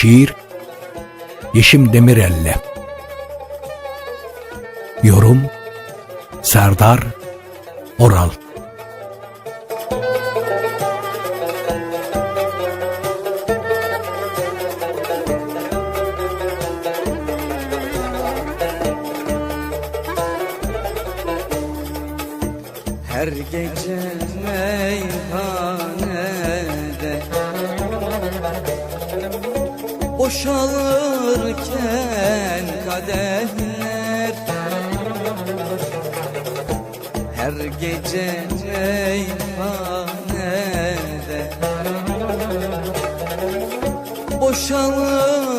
Şiir Yeşim Demirel'le. Yorum Serdar Oral. Her gece meyhanede Boşalırken kadehler Her gece meyhanede Boşalırken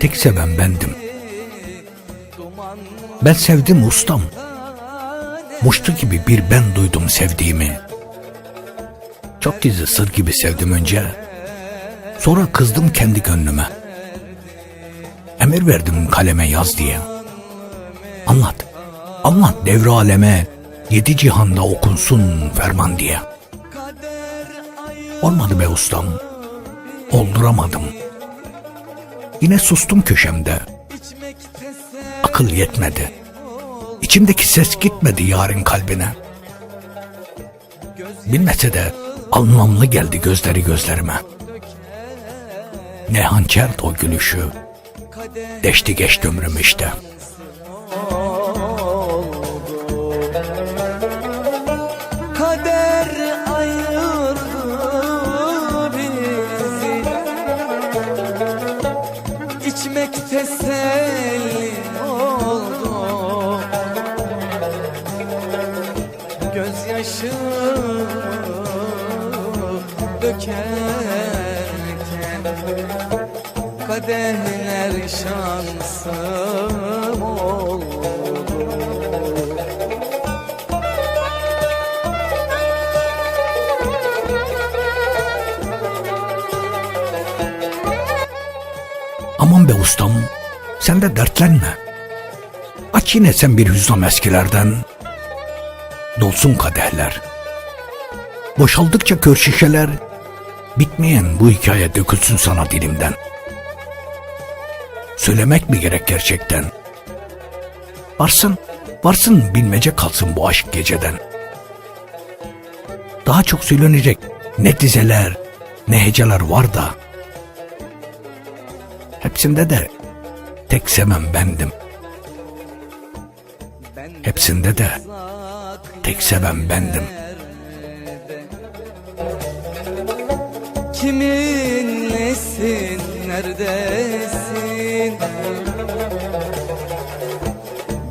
Tek seven bendim. Ben sevdim ustam. Muştu gibi bir ben duydum sevdiğimi. Çok gizli sır gibi sevdim önce. Sonra kızdım kendi gönlüme. Emir verdim kaleme yaz diye. Anlat Anlat devre aleme. Yedi cihanda okunsun ferman diye. Olmadı be ustam. Olduramadım Yine sustum köşemde. Akıl yetmedi. İçimdeki ses gitmedi yarın kalbine. Bilmese de anlamlı geldi gözleri gözlerime. Ne hançer o gülüşü. Deşti geçti ömrüm işte Gözyaşı dökerken Kadehler şansım oldu. Aman be ustam sen de dertlenme. Aç yine sen bir hüznam eskilerden Dolsun kadehler Boşaldıkça kör şişeler Bitmeyen bu hikaye dökülsün sana dilimden. Söylemek mi gerek gerçekten? Varsın, varsın bilmece kalsın bu aşk geceden. Daha çok söylenecek ne dizeler ne heceler var da. Hepsinde de tek seven bendim. Hepsinde de tek seven bendim. Kimin nesin, neredesin?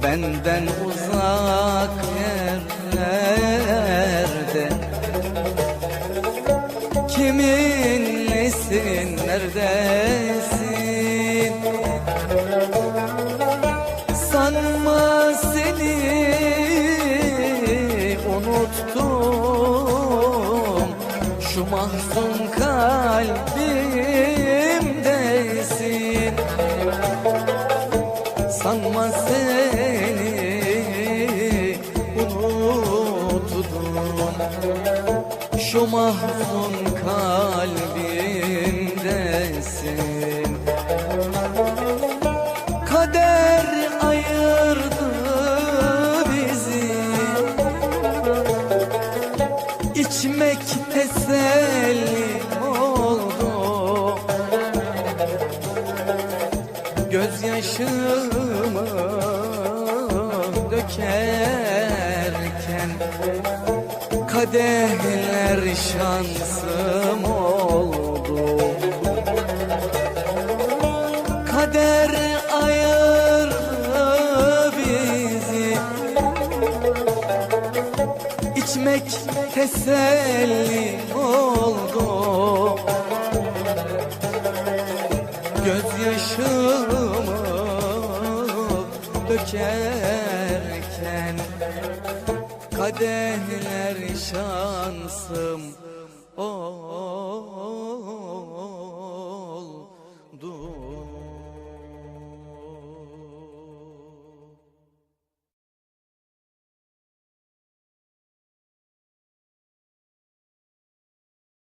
Benden uzak yerlerde Kimin nesin, neredesin? Unuttum Şu mahzun kalbimdesin. Sanma seni unuttum Şu mahzun kalbimdesin. Kader İçmek teselli oldu. Gözyaşımı dökerken Kadehler şansım oldu. Kader ayırdı İçmek teselli oldu. Gözyaşımı dökerken Kadehler şansım oldu